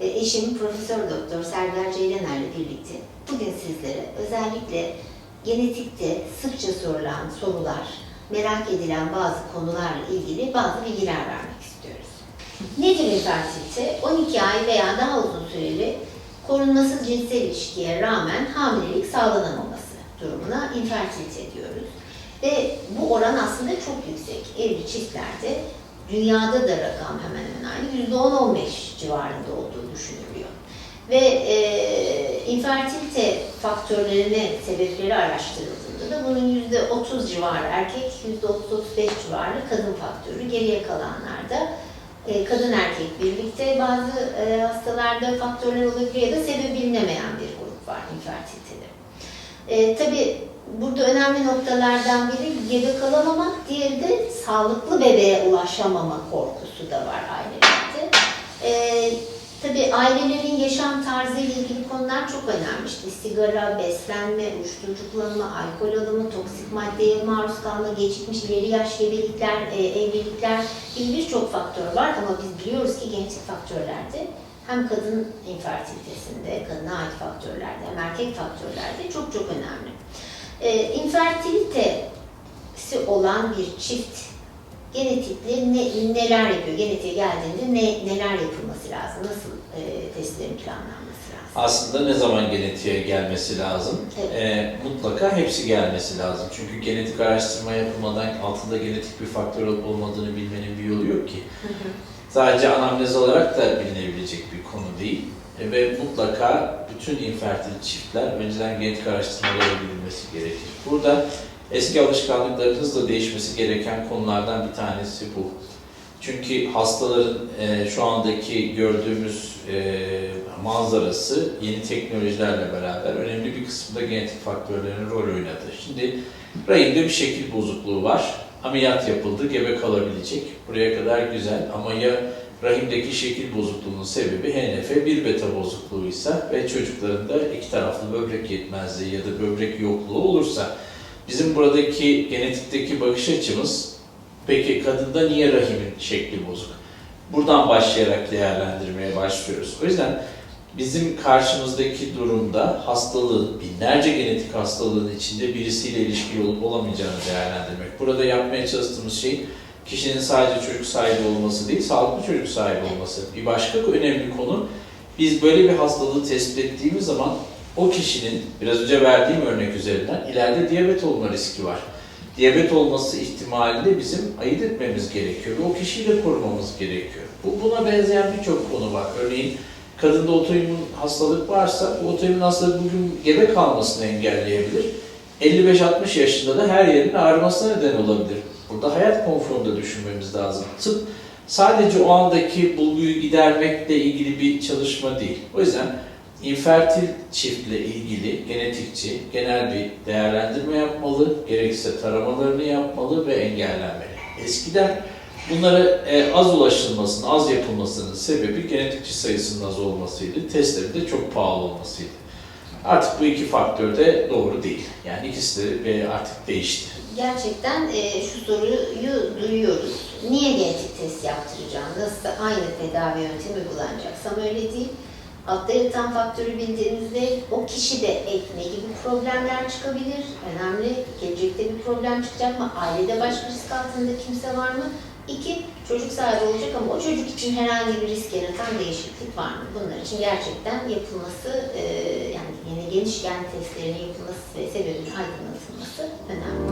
e, eşim Profesör Doktor Serdar Ceylaner ile birlikte bugün sizlere özellikle genetikte sıkça sorulan sorular, merak edilen bazı konularla ilgili bazı bilgiler vermek istiyoruz. Nedir infertilite? 12 ay veya daha uzun süreli korunmasız cinsel ilişkiye rağmen hamilelik sağlanamaması durumuna infertilite diyoruz. Ve bu oran aslında çok yüksek. Evli çiftlerde dünyada da rakam hemen hemen aynı. %10-15 civarında olduğu düşünülüyor. Ve e, infertilite faktörlerini, sebepleri araştırıldığında da bunun %30 civarı erkek, %30-35 civarı kadın faktörü. Geriye kalanlarda e, kadın erkek birlikte bazı e, hastalarda faktörler olabilir ya da sebebi bilinemeyen bir grup var infertilitede. E, tabii burada önemli noktalardan biri gebe kalamamak, diğeri de sağlıklı bebeğe ulaşamama korkusu da var ailelerde. E, tabii ailelerin yaşam tarzı ile ilgili konular çok önemli. İşte sigara, beslenme, uyuşturucu kullanımı, alkol alımı, toksik maddeye maruz kalma, gecikmiş ileri yaş gebelikler, e, evlilikler gibi birçok faktör var ama biz biliyoruz ki genetik faktörlerde hem kadın infertilitesinde, kadına ait faktörlerde hem erkek faktörlerde çok çok önemli. E, infertilitesi olan bir çift genetikle ne, neler yapıyor? Genetiğe geldiğinde ne, neler yapılması lazım? Nasıl e, testlerin planlanması lazım? Aslında ne zaman genetiğe gelmesi lazım? Evet. Ee, mutlaka hepsi gelmesi lazım. Çünkü genetik araştırma yapılmadan altında genetik bir faktör olup olmadığını bilmenin bir yolu yok ki. Hı hı. Sadece anamnez olarak da bilinebilecek bir konu değil. E, ve mutlaka bütün infertil çiftler önceden genetik araştırmaları bilinmesi gerekir. Burada eski alışkanlıkların hızla değişmesi gereken konulardan bir tanesi bu. Çünkü hastaların e, şu andaki gördüğümüz e, manzarası yeni teknolojilerle beraber önemli bir kısmında genetik faktörlerin rol oynadı. Şimdi rahimde bir şekil bozukluğu var. Ameliyat yapıldı, gebe kalabilecek. Buraya kadar güzel ama ya rahimdeki şekil bozukluğunun sebebi HNF 1 beta bozukluğuysa ve çocuklarında iki taraflı böbrek yetmezliği ya da böbrek yokluğu olursa bizim buradaki genetikteki bakış açımız peki kadında niye rahimin şekli bozuk? Buradan başlayarak değerlendirmeye başlıyoruz. O yüzden bizim karşımızdaki durumda hastalığın, binlerce genetik hastalığın içinde birisiyle ilişkili olup olamayacağını değerlendirmek. Burada yapmaya çalıştığımız şey kişinin sadece çocuk sahibi olması değil, sağlıklı çocuk sahibi olması. Bir başka önemli konu, biz böyle bir hastalığı tespit ettiğimiz zaman o kişinin, biraz önce verdiğim örnek üzerinden, ileride diyabet olma riski var. Diyabet olması ihtimalini bizim ayırt etmemiz gerekiyor ve o kişiyi de korumamız gerekiyor. Bu, buna benzeyen birçok konu var. Örneğin kadında otoimmün hastalık varsa, bu otoimmün hastalık bugün gebe kalmasını engelleyebilir. 55-60 yaşında da her yerin ağrımasına neden olabilir. Burada hayat konforunda düşünmemiz lazım. Tıp sadece o andaki bulguyu gidermekle ilgili bir çalışma değil. O yüzden infertil çiftle ilgili genetikçi genel bir değerlendirme yapmalı, gerekirse taramalarını yapmalı ve engellenmeli. Eskiden bunlara e, az ulaşılmasının, az yapılmasının sebebi genetikçi sayısının az olmasıydı, testlerin de çok pahalı olmasıydı. Artık bu iki faktör de doğru değil. Yani ikisi de e, artık değişti. Gerçekten e, şu soruyu duyuyoruz. Niye genetik test yaptıracağım? Nasıl aynı tedavi yöntemi kullanacaksam öyle değil. Altta yatan faktörü bildiğimizde o kişi de ekme gibi problemler çıkabilir. Önemli. Gelecekte bir problem çıkacak mı? Ailede başka risk altında kimse var mı? İki, çocuk sahibi olacak ama o çocuk için herhangi bir risk yaratan değişiklik var mı? Bunlar için gerçekten yapılması, e, yani yine geniş gen testlerinin yapılması ve sebebinin aydınlatılması önemli.